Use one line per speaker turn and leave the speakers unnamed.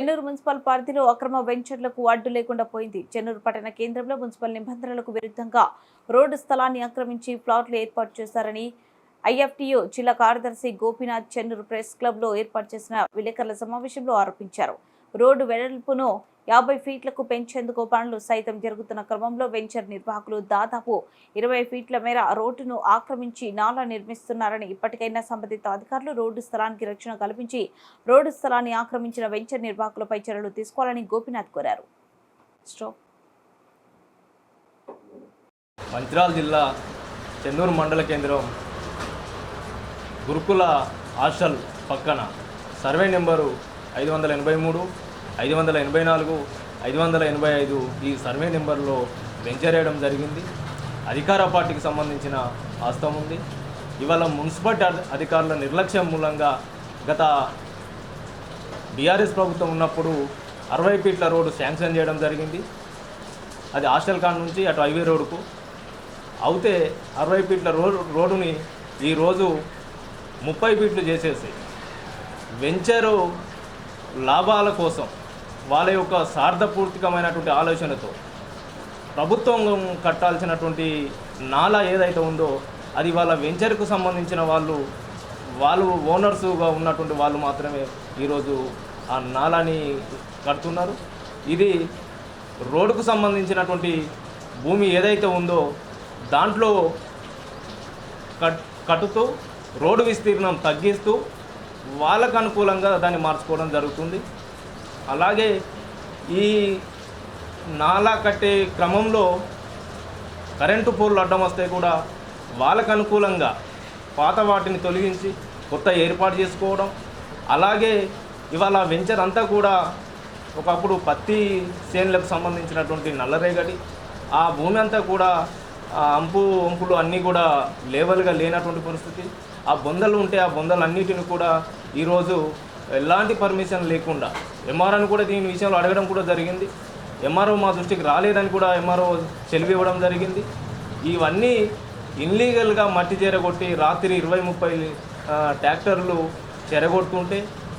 Chennur municipal పరిధిలో అక్రమ వెంచర్లకు అడ్డు లేకుండా పోయింది. చెన్నూరు పట్టణ కేంద్రంలో మున్సిపల్ నిబంధనలకు విరుద్ధంగా రోడ్డు స్థలాన్ని ఆక్రమించి ప్లాట్లు ఏర్పాటు చేశారని ఐఎఫ్టీయూ జిల్లా కార్యదర్శి గోపీనాథ్ చెన్నూరు ప్రెస్ క్లబ్లో ఏర్పాటు చేసిన విలేకరుల సమావేశంలో ఆరోపించారు. రోడ్డు వెడల్పును యాభై ఫీట్లకు పెంచేందుకు పనులు సైతం జరుగుతున్న క్రమంలో వెంచర్ నిర్వాహకులు దాదాపు ఇరవై ఫీట్ల మేర రోడ్డును ఆక్రమించి నాలా నిర్మిస్తున్నారని ఇప్పటికైనా సంబంధిత అధికారులు రోడ్డు స్థలానికి రక్షణ కల్పించి రోడ్డు స్థలాన్ని ఆక్రమించిన వెంచర్ నిర్వాహకులపై చర్యలు తీసుకోవాలని గోపీనాథ్ కోరారు.
మంచిరాల జిల్లా చెన్నూరు మండల కేంద్రం గురుకుల హాస్టల్ పక్కన సర్వే నెంబరు ఐదు వందల ఎనభై మూడు ఐదు వందల ఎనభై నాలుగు ఐదు వందల ఎనభై ఐదు ఈ సర్వే నెంబర్లో వెంచర్ వేయడం జరిగింది. అధికార పార్టీకి సంబంధించిన వాస్తవం ఉంది. ఇవాళ మున్సిపల్ అధికారుల నిర్లక్ష్యం మూలంగా గత బీఆర్ఎస్ ప్రభుత్వం ఉన్నప్పుడు అరవై ఫీట్ల రోడ్డు శాంక్షన్ చేయడం జరిగింది. అది హాస్టల్ కాడ నుంచి అటు హైవే రోడ్డుకు. అయితే అరవై ఫీట్ల రోడ్ రోడ్డుని ఈరోజు ముప్పై ఫీట్లు చేసేసి వెంచరు లాభాల కోసం వాళ్ళ యొక్క సార్థపూర్తికమైనటువంటి ఆలోచనతో ప్రభుత్వం కట్టాల్సినటువంటి నాలా ఏదైతే ఉందో అది వాళ్ళ వెంచర్కు సంబంధించిన వాళ్ళు వాళ్ళు ఓనర్సుగా ఉన్నటువంటి వాళ్ళు మాత్రమే ఈరోజు ఆ నాలాని కడుతున్నారు. ఇది రోడ్డుకు సంబంధించినటువంటి భూమి ఏదైతే ఉందో దాంట్లో కట్ కట్టుతూ రోడ్డు విస్తీర్ణం తగ్గిస్తూ వాళ్ళకు అనుకూలంగా దాన్ని మార్చుకోవడం జరుగుతుంది. అలాగే ఈ నాలా కట్టే క్రమంలో కరెంటు పోల్లు అడ్డం వస్తే కూడా వాళ్ళకు అనుకూలంగా పాత వాటిని తొలగించి కొత్త ఏర్పాటు చేసుకోవడం. అలాగే ఇవాళ వెంచర్ అంతా కూడా ఒకప్పుడు పత్తి చేనులకు సంబంధించినటువంటి నల్లరేగడి ఆ భూమి అంతా కూడా అంపు వంపులు అన్నీ కూడా లేవల్గా లేనటువంటి పరిస్థితి. ఆ బొందలు ఉంటే ఆ బొందలు అన్నిటిని కూడా ఈరోజు ఎలాంటి పర్మిషన్ లేకుండా ఎంఆర్ఓని కూడా దీని విషయంలో అడగడం కూడా జరిగింది. ఎంఆర్ఓ మా దృష్టికి రాలేదని కూడా ఎంఆర్ఓ చెలివి ఇవ్వడం జరిగింది. ఇవన్నీ ఇన్లీగల్గా మట్టి చేరగొట్టి రాత్రి ఇరవై ముప్పై ట్రాక్టర్లు చెరగొడుతుంటే